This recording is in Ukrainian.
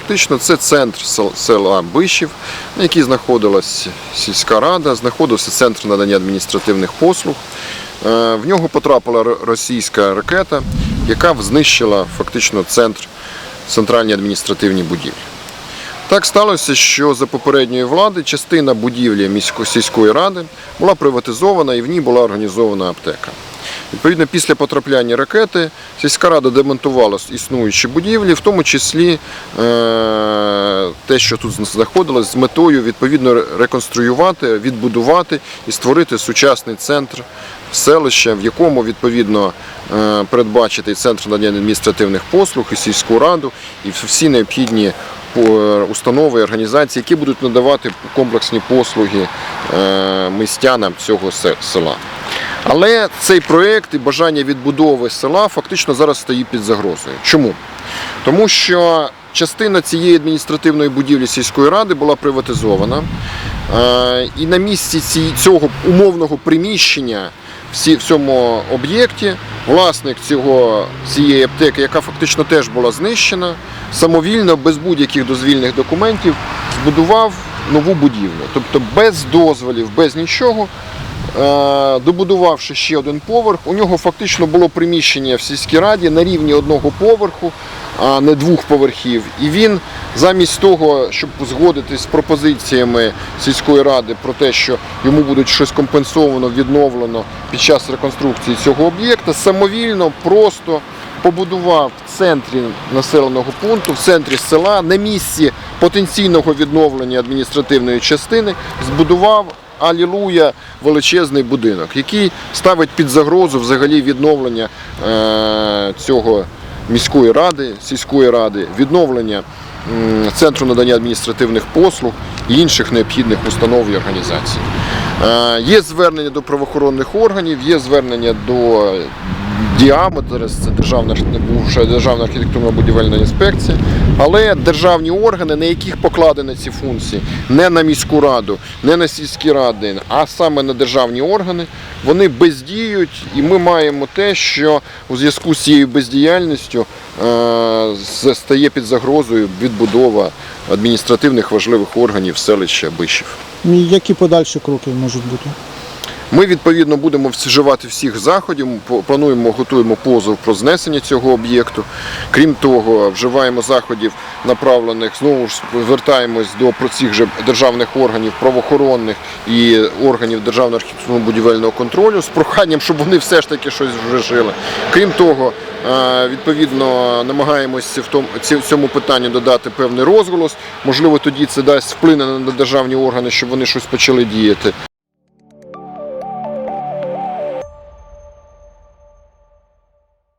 Фактично це центр села Бишів, на якій знаходилась сільська рада, знаходився центр надання адміністративних послуг. Е, В нього потрапила російська ракета, яка знищила фактично центр центральні адміністративні будівлі. Так сталося, що за попередньої влади частина будівлі місько- сільської ради була приватизована і в ній була організована аптека. Відповідно, після потрапляння ракети сільська рада демонтувала існуючі будівлі, в тому числі е, те, що тут знаходилось, з метою відповідно реконструювати, відбудувати і створити сучасний центр селища, в якому відповідно е, передбачити центр надання адміністративних послуг, і сільську раду, і всі необхідні установи організації, які будуть надавати комплексні послуги е, містянам цього села. Але цей проєкт і бажання відбудови села фактично зараз стоїть під загрозою. Чому? Тому що частина цієї адміністративної будівлі сільської ради була приватизована. Е, І на місці цього умовного приміщення в цьому об'єкті власник цього, цієї аптеки, яка фактично теж була знищена, самовільно, без будь-яких дозвільних документів, збудував нову будівлю. Тобто без дозволів, без нічого. Е, Добудувавши ще один поверх, у нього фактично було приміщення в сільській раді на рівні одного поверху, а не двох поверхів. І він замість того, щоб згодитись з пропозиціями сільської ради про те, що йому будуть щось компенсовано, відновлено під час реконструкції цього об'єкта, самовільно просто побудував в центрі населеного пункту, в центрі села, на місці потенційного відновлення адміністративної частини, збудував Алілуя величезний будинок, який ставить під загрозу взагалі відновлення е, цього міської ради, сільської ради, відновлення центру надання адміністративних послуг і інших необхідних установ і організацій. Е, є звернення до правоохоронних органів, є звернення до діаметр, це державна державна архітектурно-будівельна інспекція, але державні органи, на яких покладені ці функції, не на міську раду, не на сільські ради, а саме на державні органи, вони бездіють, і ми маємо те, що у зв'язку з цією бездіяльністю е, стає під загрозою відбудова адміністративних важливих органів селища Бишів. Які подальші кроки можуть бути? Ми відповідно будемо вживати всіх заходів. Плануємо, готуємо позов про знесення цього об'єкту. Крім того, вживаємо заходів, направлених знову ж звертаємось до про цих же державних органів, правоохоронних і органів державного архітектурно-будівельного контролю з проханням, щоб вони все ж таки щось вже жили. Крім того, е, відповідно намагаємося в тому цьому питанні додати певний розголос. Можливо, тоді це дасть вплине на державні органи, щоб вони щось почали діяти.